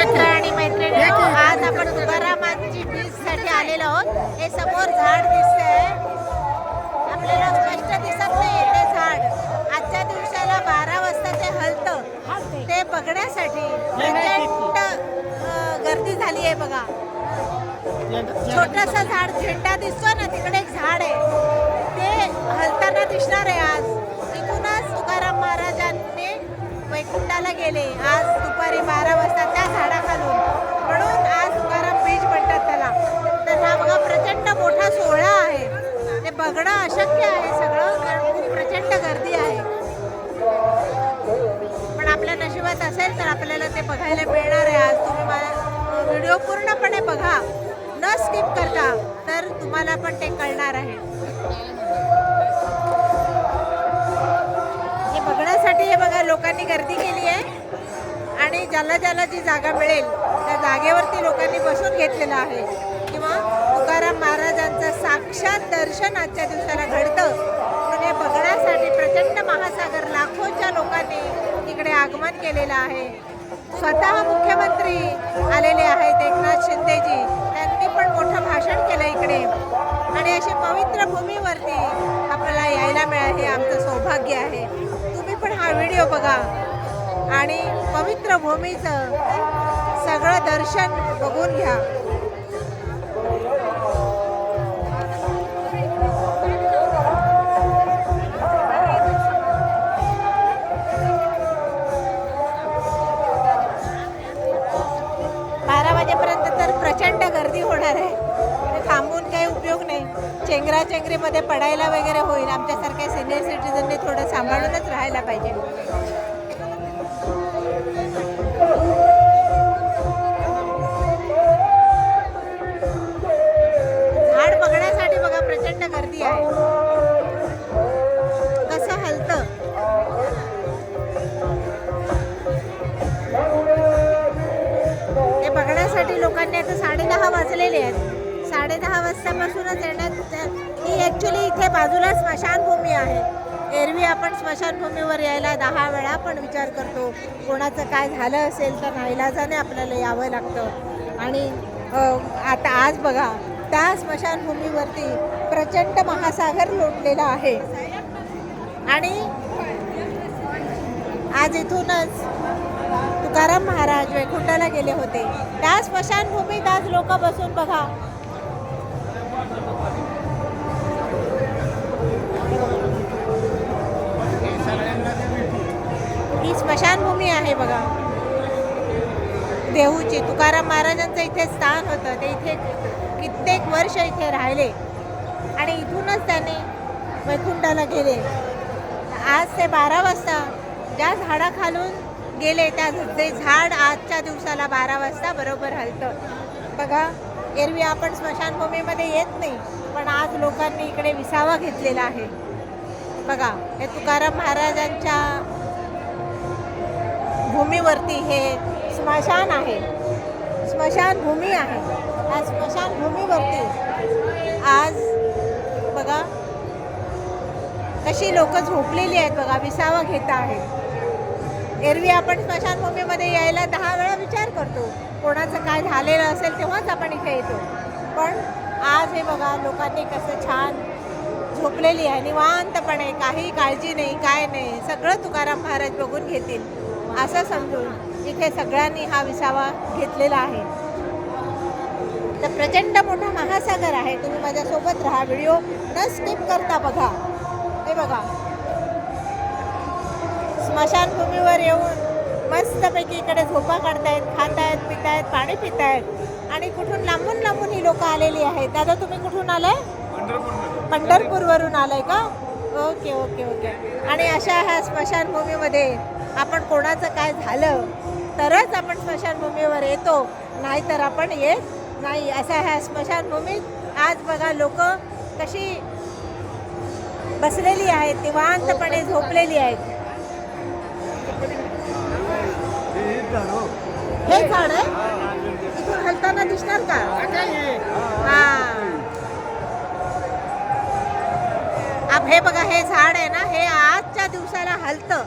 मित्र आणि मैत्रिणी आज आपण तुकारामांची बीच साठी आलेलो आहोत. हे समोर झाड दिसतंय. आपल्याला स्पष्ट दिसत नाही ते झाड. आजच्या दिवसाला बारा वाजता ते हलतं. ते बघण्यासाठी प्रचंड गर्दी झाली आहे बघा. छोटस झाड झेंडा दिसतो ना तिकडे एक झाड आहे. ते हलताना दिसणार आहे आज. इथूनच तुकाराम महाराजांनी वैकुंठाला गेले. आज दुपारी बारा वाजता म्हणून आज तुकाराम बीज म्हणतात त्याला. तर हा बघा प्रचंड मोठा सोहळा आहे. ते बघणं अशक्य आहे सगळं कारण खूप प्रचंड गर्दी आहे. पण आपल्या नशिबात असेल तर आपल्याला ते बघायला मिळणार आहे. आज तुम्ही मला व्हिडिओ पूर्णपणे बघा. न स्किप करता तर तुम्हाला पण ते कळणार आहे. आणि ज्याला ज्याला जी जागा मिळेल त्या जागेवरती लोकांनी बसून घेतलेलं आहे. किंवा तुकाराम महाराजांचं साक्षात दर्शन आजच्या दिवसाला घडतं पण हे बघण्यासाठी प्रचंड महासागर लाखोच्या लोकांनी इकडे आगमन केलेलं आहे. स्वतः मुख्यमंत्री आलेले आहेत एकनाथ शिंदेजी त्यांनी पण मोठं भाषण केलं इकडे. आणि अशी पवित्र भूमीवरती आपल्याला यायला मिळालं हे आमचं सौभाग्य आहे. तुम्ही पण हा व्हिडिओ बघा. आणि पवित्र भूमीचं सगळं दर्शन बघून घ्या. बारा वाजेपर्यंत तर प्रचंड गर्दी होणार आहे. थांबून काही उपयोग नाही. चेंगरा चेंगरीमध्ये पडायला वगैरे होईल. आमच्यासारख्या सिनियर सिटीजनने थोडं सांभाळूनच राहायला पाहिजे. गर्दी आहे. कसं हलतं? ते बघण्यासाठी लोकांनी आता साडेदहा वाजलेले आहेत. साडेदहा वाजतापासूनच येण्यात ही ॲक्च्युली इथे बाजूला स्मशानभूमी आहे. एरवी आपण स्मशानभूमीवर यायला दहा वेळा पण विचार करतो कोणाचं काय झालं असेल तर नाईलाजाने आपल्याला यावं लागतं. आणि आता आज बघा त्या स्मशानभूमीवरती प्रचंड महासागर लोटलेला आहे. आणि आज इथूनच तुकाराम महाराज वैकुंठाला गेले होते. त्या स्मशानभूमीत आज लोक बसून बघा. ही स्मशानभूमी आहे बघा. देहूची तुकाराम महाराजांचं इथे स्थान होतं. ते इथे कित्येक वर्ष इथे राहिले. आणि इथूनच त्याने वैकुंठाला गेले. आज ते बारा वाजता ज्या झाडाखालून गेले त्या ते झाड आजच्या दिवसाला बारा वाजता बरोबर हलतं. बघा एरवी आपण स्मशानभूमीमध्ये येत नाही पण आज लोकांनी इकडे विसावा घेतलेला आहे. बघा हे तुकाराम महाराजांच्या भूमीवरती हे स्मशान आहे. स्मशानभूमी आहे. आज स्मशानभूमीवरती आज बघा. कशी लोक झोपलेली आहेत बघा विसावा घेत आहेत. एरवी आपण स्मशानभूमीमध्ये यायला दहा वेळा विचार करतो. कोणाचं काय झालेलं असेल तेव्हाच आपण इथे येतो. पण आज हे बघा लोकांनी कसं छान झोपलेली आहे. निवांतपणे काही काळजी नाही काय नाही सगळं तुकाराम महाराज बघून घेतील. असं समजून इथे सगळ्यांनी हा विसावा घेतलेला आहे. तर प्रचंड मोठा महासागर आहे. तुम्ही माझ्यासोबत राहा. व्हिडिओ न स्किप करता बघा. हे बघा. स्मशानभूमीवर येऊन मस्तपैकी इकडे झोपा काढतायत खातायत पितायत पाणी पितायत आणि कुठून लांबून लांबून ही लोक आलेली आहेत. दादा तुम्ही कुठून आलाय? पंढरपूरवरून आलाय का? Okay okay okay. आणि अशा ह्या स्मशानभूमीमध्ये आपण कोणाचं काय झालं तरच आपण स्मशानभूमीवर येतो. नाहीतर आपण येत नाही अशा ह्या स्मशानभूमीत आज बघा लोक कशी बसलेली आहेत निवांतपणे झोपलेली आहेत. हे झाड आहे? इथून हलताना दिसणार का? हा. आप हे बघा हे झाड आहे ना हे आजच्या दिवसाला हलतं.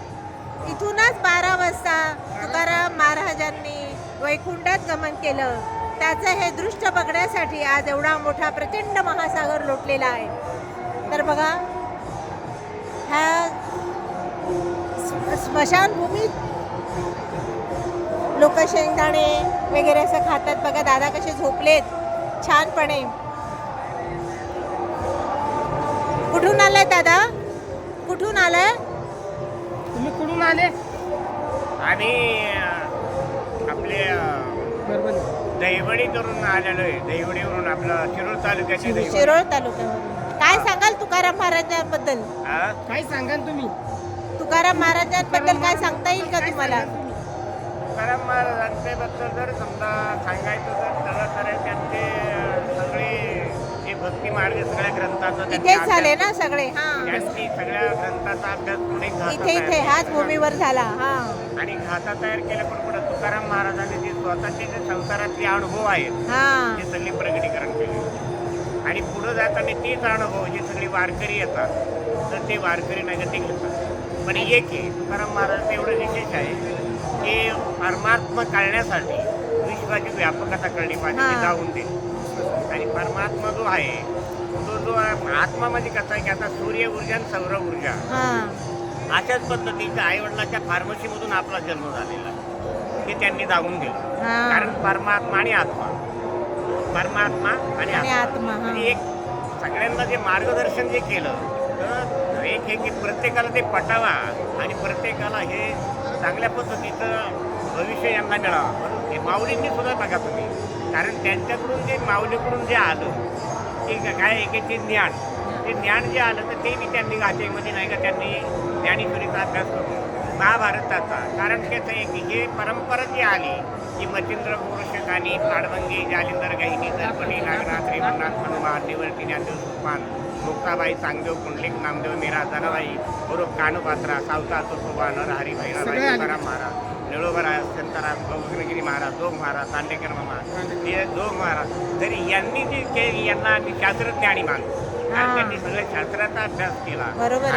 इथूनच बारा वाजता तुकाराम महाराजांनी वैकुंठात गमन केलं. त्याचं हे दृष्ट बघण्यासाठी आज एवढा मोठा प्रचंड महासागर लोटलेला आहे. तर बघा ह्या स्म- स्मशानभूमीत लोक शेंगदाणे वगैरे असं खातात. बघा दादा कसे झोपलेत छानपणे. कुठून आलाय दादा? कुठून आलाय? तुम्ही कुठून आले? आणि आपले बरोबर करून आलेलो आहे. दहिवडीवरून आपलं शिरूर तालुक्याची दहिवडी. शिरोळ तालुक्यावरून. काय सांगाल तुकाराम महाराजांबद्दल? हा? काय सांगा ना तुम्ही? तुकाराम महाराजांबद्दल काय सांगता येईल का तुम्हाला? तुकाराम महाराजांच्याबद्दल जर समजा सांगायचं तर त्याला तर त्यांचे सगळे जे भक्ती मार्ग सगळ्या ग्रंथाचा इथेच झाले ना सगळे हा. त्यांनी सगळ्या ग्रंथाचा अभ्यास पुढे घाटा इथे तयार इथे ह्याच केला. भूमीवर झाला हा. आणि घाटा तयार केल्या पण पुढे तुकाराम महाराजांनी जे स्वतःचे जे संसारातले अनुभव आहेत हा. ते सगळे प्रगटीकरण केले. आणि पुढे जाताना तेच अनुभव जे सगळे वारकरी येतात तर ते वारकरी नाही का ते घेतात. पण एक आहे तुकाराम महाराज एवढं विशेष आहे की परमात्मा कळण्यासाठी विश्वाची व्यापकता कळली पाहिजे हा. जाऊन दे. आणि परमात्मा जो आहे तो जो आत्मा म्हणजे कसा आहे की आता सूर्य ऊर्जा आणि सौर ऊर्जा. हा. अशाच पद्धतीच्या आईवडिलाच्या फार्मसीमधून आपला जन्म झालेला आहे. हे त्यांनी जाऊन दिलं कारण परमात्मा आणि आत्मा. परमात्मा आणि आणि आत्मा. आत्मा हा. आणि एक सगळ्यांना जे मार्गदर्शन जे केलं तर एक हे की प्रत्येकाला ते पटावा आणि प्रत्येकाला हे चांगल्या पद्धतीचं भविष्य यांना मिळावं. हे माऊलींनी सुद्धा बघा तुम्ही. कारण त्यांच्याकडून जे माऊलीकडून जे आलं ते क- काय एकेचे ज्ञान. ते ज्ञान जे आलं तर ते बी त्यांनी घाटेमध्ये नाही का त्यांनी ज्ञानेश्वरीचा अभ्यास करून महाभारताचा कारण कसं आहे की हे परंपरा जी आली की मच्छिंद्र पुरुषकानी पाडवंगी जालिंदर गहिनी दर्पणी नागनाथ श्रीमंतनाथ हनुमान निवर्ती ज्ञानदेव सुपान मुक्ताबाई चांगदेव कुंडलिक नामदेव मीरा जनाबाई गुरु कानुपात्रा सावता तुकोबा भैराबाई आले. तुकाराम महाराज निळोबराज संताराम गौरगिरी महाराज जोग महाराज दांडेकर मामा हे जोग महाराज तरी यांनी जे केली यांना आम्ही शास्त्रज्ञानी मानतो. त्यांनी सगळ्या शास्त्राचा अभ्यास केला.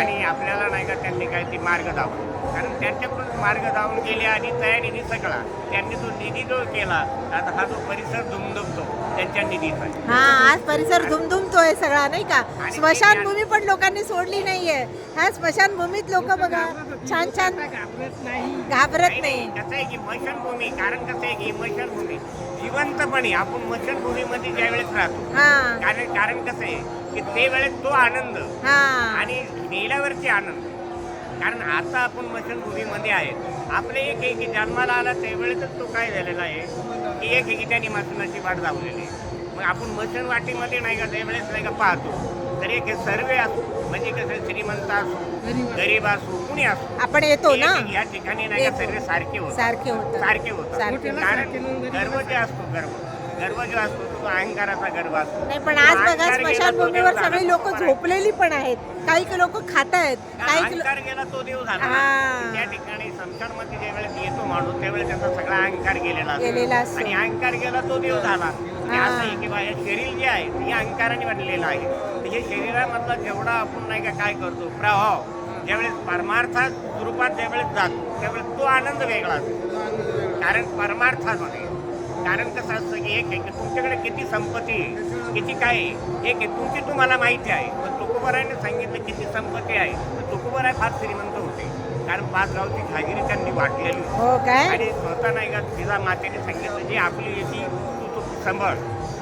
आणि आपल्याला नाही का त्यांनी काय ते मार्ग दाखवला कारण त्यांच्याकडून मार्ग दावून गेले आणि तया निधी सगळा त्यांनी तो निधी जो केला आता हा जो परिसर दुमदुमतो त्यांच्या निधीचा. हा आज परिसर धुमधुमतोय सगळा नाही का? आणि ते स्मशानभूमी पण लोकांनी सोडली नाहीये. ह्या स्मशानभूमीत लोक बघा छान छान घाबरत नाही. घाबरत नाही, कसं आहे की मशनभूमी कारण कसं आहे की मशनभूमी जिवंतपणे आपण मशनभूमीमध्ये ज्या वेळेस राहतो हा. कारण कारण कसं आहे की ते वेळेस तो आनंद हा. आणि मेल्यावरचे आनंद. कारण आता आपण मशनभूमीमध्ये आहेत आपले एक आहे की जन्माला आला त्यावेळेसच तो काय झालेला आहे की एक आहे की त्यांनी मसनाची वाट लावलेली आहे. मग आपण मसन वाटीमध्ये नाही का त्यावेळेस नाही का पाहतो. तर एक हे सर्वे असो म्हणजे कसं श्रीमंत असो गरीब असो कुणी असो आपण येतो ना? एक- या ठिकाणी नाही का. सर्व सारखे होतात. सारखे होतात. सारखे सारखे. कारण गर्व जे असतो गर्व. गर्व जो असतो तो अहंकाराचा गर्व असतो नाही पण आज बघा अहंकार गेला तो स्मशानभूमीवर देव सगळी झाला. लोक झोपलेली पण आहेत काही लोक खात आहेत काही अहंकार गेला तो देव झाला हा. त्या ठिकाणी संसारमध्ये ज्या वेळेस येतो माणूस त्यावेळेस त्याचा सगळा अहंकार गेलेला असतो. गेलेला असतो. आणि अहंकार गेला तो देव झाला हा. असं आहे की बा हे शरीर जे आहे हे अहंकाराने बनलेलं आहे तर हे शरीरामधला जेवढा आपण नाही का काय करतो प्रभाव ज्यावेळेस परमार्थात स्वरूपात ज्यावेळेस जातो त्यावेळेस तो आनंद वेगळा असतो कारण परमार्थामध्ये कारण कसं असतं की एक आहे की तुमच्याकडे किती संपत्ती आहे, किती काय आहे एक आहे तुमची तुम्हाला माहिती आहे. पण तुकोबराने सांगितलं किती संपत्ती आहे तर तुकोबराय फार श्रीमंत होते. कारण पाच गावची खागिरी त्यांनी वाटलेली. हो काय? आणि स्वतः नाही का तिचा मातेने सांगितलं जी आपली याची तू तू सांभाळ.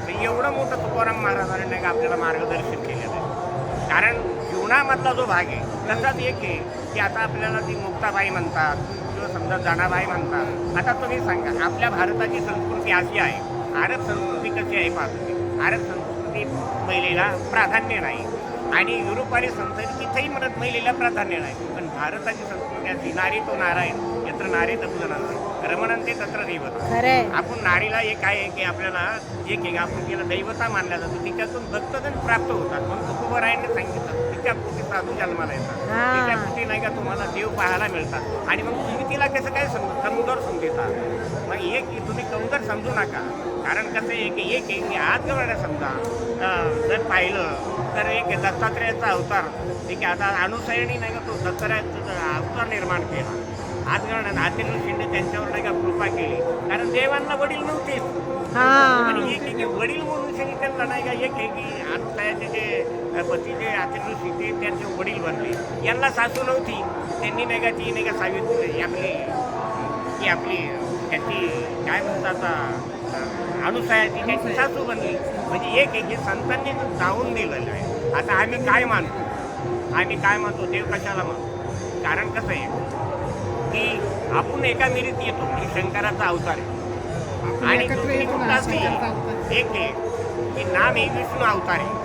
तर एवढं मोठं तुकाराम महाराजांनी नाही का आपल्याला मार्गदर्शन केलेलं आहे. कारण जीवनामधला जो भाग आहे तसाच एक आहे की आता आपल्याला ती मुक्ताबाई म्हणतात किंवा समजा जनाबाई म्हणतात आता तुम्ही सांगा आपल्या भारताची संस्कृती अशी आहे अरब संस्कृती कशी आहे पाहतो तुम्ही. अरब संस्कृती महिलेला प्राधान्य नाही. आणि युरोपाली संस्कृती तिथेही म्हणत महिलेला प्राधान्य नाही. पण भारताची संस्कृती अशी नारी तो नारायण यत्र नारी तत्र नंतर रमणंते तत्र देवता. आपण नारीला एक आहे की आपल्याला एक एक आपण तिला दैवता मानल्या जातो तिच्यातून भक्तजन प्राप्त होतात. म्हणून तुकोबरायांनी सांगितलं. पोटी साधू जन्माला येतात. तिच्या पोटी नाही का तुम्हाला देव पाहायला मिळतात. आणि मग तुम्ही तिला कसं काय समज कमजोर समजता मग एक तुम्ही कमजोर समजू नका. कारण कसं आहे की एक आहे की आज गवळ्या समजा जर पाहिलं तर एक दत्तात्रेयाचा अवतार. ठीक आहे आता अनुसरणी नाही का तो दत्तात्रेयाचा अवतार निर्माण केला. आजगण हातील शिंदे त्यांच्यावर नाही का कृपा केली. कारण देवांना वडील नव्हतेच हा. आणि एक एक वडील म्हणून शनी त्यांना नाही का एक एक अनुतायाचे जे पती जे ऋषी ते त्यांचे वडील बनले. यांना सासू नव्हती. त्यांनी नाही का ती नाही का सावित्री आपली ती आपली त्याची काय म्हणतात अनुसयाची त्याची सासू बनली. म्हणजे एक एक हे संतांनी जाऊन दिलेलं आहे. आता आम्ही काय मानतो? आम्ही काय मानतो? देव कशाला मानतो? कारण कसं आहे? की आपण एका मिरीत येतो ही शंकराचा अवतार आहे. आणि दुसरी गोष्ट. एक आहे की नाम हे विष्णू अवतार आहे.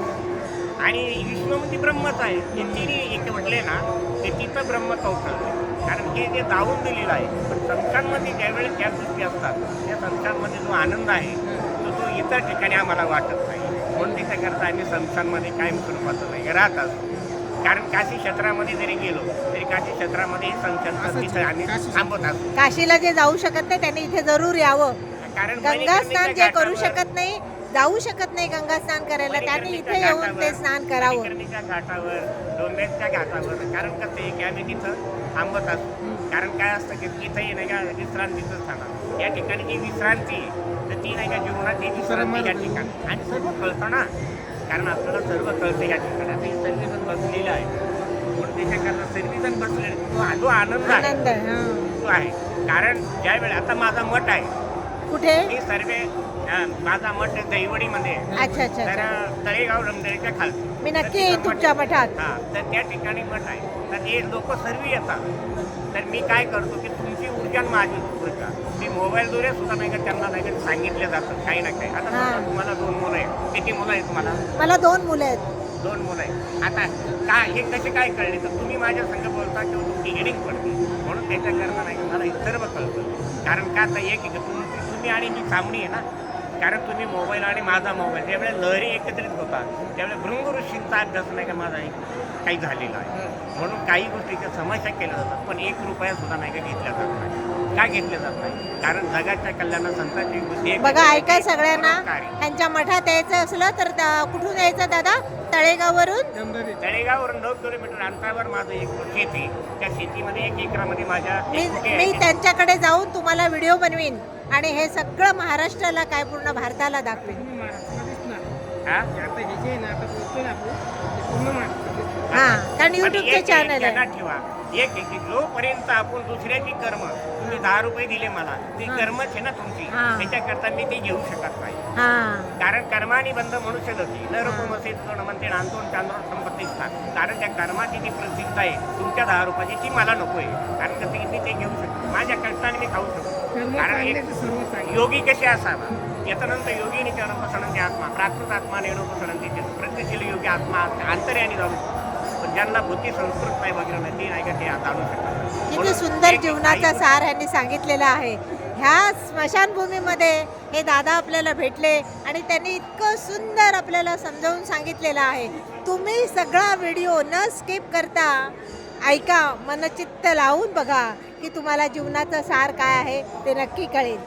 आणि विष्णू म्हणजे ब्रह्मच आहे. ते तिन्ही एक म्हटले ना ते तिथं ब्रह्मच अवतार आहे. कारण हे जे दावून दिलेलं आहे पण संस्थांमध्ये ज्यावेळेस ज्या गोष्टी असतात त्या संस्थांमध्ये जो आनंद आहे तो तो इतर ठिकाणी आम्हाला वाटत नाही. म्हणून त्याच्याकरता आम्ही संस्थांमध्ये कायम स्वरूपाचं नाही. राहत असतो कारण काशी क्षेत्रामध्ये जरी गेलो तरी काशी क्षेत्रामध्ये संस्थांचं असंच तिथं आम्ही काशी थांबत असतो काशीला जे जाऊ शकत नाही त्यांनी इथे जरूर यावं. कारण गंगा स्नान जे करू शकत नाही जाऊ शकत नाही गंगा स्नान करायला. त्यांनी इथे येऊन ते स्नान करावं. घाटावर डोंबेच्या घाटावर कारण कसं आहे की आम्ही तिथं थांबत असतो कारण काय असतं की तिथंही नाही का विश्रांतीचं स्थान. या ठिकाणी जी विश्रांती आहे, तर ती नाही का जीवनाची विश्रांती या ठिकाणी. आणि सर्व कळतं ना कारण आपल्याला सर्व कळतं या ठिकाणी. आता हे सर्वजण बसलेलं आहे म्हणून त्याच्याकरता सर्वजण बसलेले तो जो आनंद आहे. आनंद आहे, हा. तो आहे. कारण ज्यावेळी आता माझा मठ आहे. कुठे? मी सर्व अं, माझा मठ दैवडीमध्ये आहे. अच्छा अच्छा तर अच्छा तळेगाव रमदळीच्या खालती. मी नक्की येईन तुमच्या मठ- मठात. हा तर त्या ठिकाणी मठ आहे. तर ते लोक सर्व येतात. तर मी काय करतो की तुमची ऊर्जा आणि माझी ऊर्जा मोबाईलद्वारे सुद्धा नाही का त्यांना नाही का सांगितलं जातं काही ना काही. आता. समजा तुम्हाला दोन मुलं आहेत. किती मुलं आहेत तुम्हाला? मला दोन मुलं आहेत. दोन मुलं आहेत. आता काय हे कसे काय कळले? तर तुम्ही माझ्या संग बोलता किंवा तुमची हेडिंग पडते. म्हणून त्याच्याकरता नाही का मला हे सर्व कळतं. कारण का आता एक तुमची तुम्ही आणि मी सामनी आहे ना? कारण तुम्ही मोबाईल आणि माझा मोबाईल ज्यावेळेस लहरी एकत्रित होतात त्यावेळेस भृंग ऋषींचा अभ्यास नाही का माझा एक काही झालेला आहे. म्हणून काही गोष्टीच्या समस्या केल्या जातात पण एक रुपया सुद्धा नाही का घेतल्या जात नाही. का घेतल्या जात नाही? कारण जगाच्या कल्याणा संतांची बुद्धी एक बघा आहे, ऐका एक सगळ्यांना. परोपकारी. त्यांच्या मठात यायचं असलं तर कुठून यायचं दादा? तळेगाववरून. तळेगाववरून नऊ किलोमीटर अंतरावर माझं एक शेती. त्या शेतीमध्ये एक एकरामध्ये माझ्या मी एक कुटी मी आहे. त्यांच्याकडे जाऊन तुम्हाला व्हिडिओ बनवीन आणि हे सगळं महाराष्ट्राला काय पूर्ण भारताला दाखवीन. हा? हे कारण आणि युट्यूबचे एक- चॅनल आहे. लक्षात ठेवा. एक जोपर्यंत आपण दुसऱ्याची कर्म तुम्ही दहा रुपये दिले मला ती. कर्मच आहे ना तुमची. त्याच्याकरता मी ती घेऊ शकत नाही. हा. कारण कर्मानी बंध मनुष्य गती न रूपमसे कोण म्हणते नांदून चांदून संपत्ती स्थान. कारण त्या कर्माची जी प्रसिद्ध आहे तुमच्या दहा रुपयाची ती मला नको आहे कारण कसं की मी ते घेऊ शकतो माझ्या कष्टाने मी खाऊ शकतो कारण तर योगी कसे असावा? याच्यानंतर योगिनी चरण पसरंती आत्मा प्राकृत आत्मा नेणू पसरंती प्रत्यशील योगी आत्मा अंतर्याने जाऊ शकतो. ज्यांना बुद्धी संस्कृत नाही वगैरे नाही ते नाही का ते जाणू शकतात किती सुंदर जीवनाचा सार यांनी सांगितलेला आहे. ह्या स्मशानभूमीमध्ये हे दादा आपल्याला भेटले आणि त्यांनी इतकं सुंदर आपल्याला समजावून सांगितलेलं आहे. तुम्ही सगळा व्हिडिओ न स्किप करता ऐका मनचित्त लावून बघा की तुम्हाला जीवनाचं सार काय आहे ते नक्की कळेल.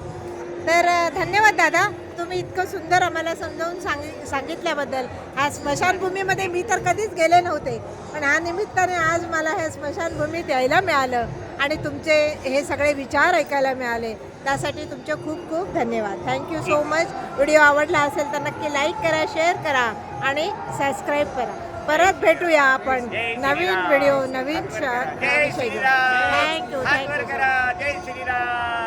तर धन्यवाद दादा. तुम्ही इतकं सुंदर आम्हाला समजावून सांगि सांगितल्याबद्दल. ह्या स्मशानभूमीमध्ये मी तर कधीच गेले नव्हते. पण ह्या निमित्ताने आज मला ह्या स्मशानभूमीत यायला मिळालं आणि तुमचे हे सगळे विचार ऐकायला मिळाले. त्यासाठी तुमचे खूप खूप धन्यवाद. थँक्यू सो मच व्हिडिओ आवडला असेल तर नक्की लाईक करा शेअर करा आणि सबस्क्राईब करा. परत भेटूया आपण नवीन. व्हिडिओ नवीन थँक्यू थँक्यू करा. जय श्रीराम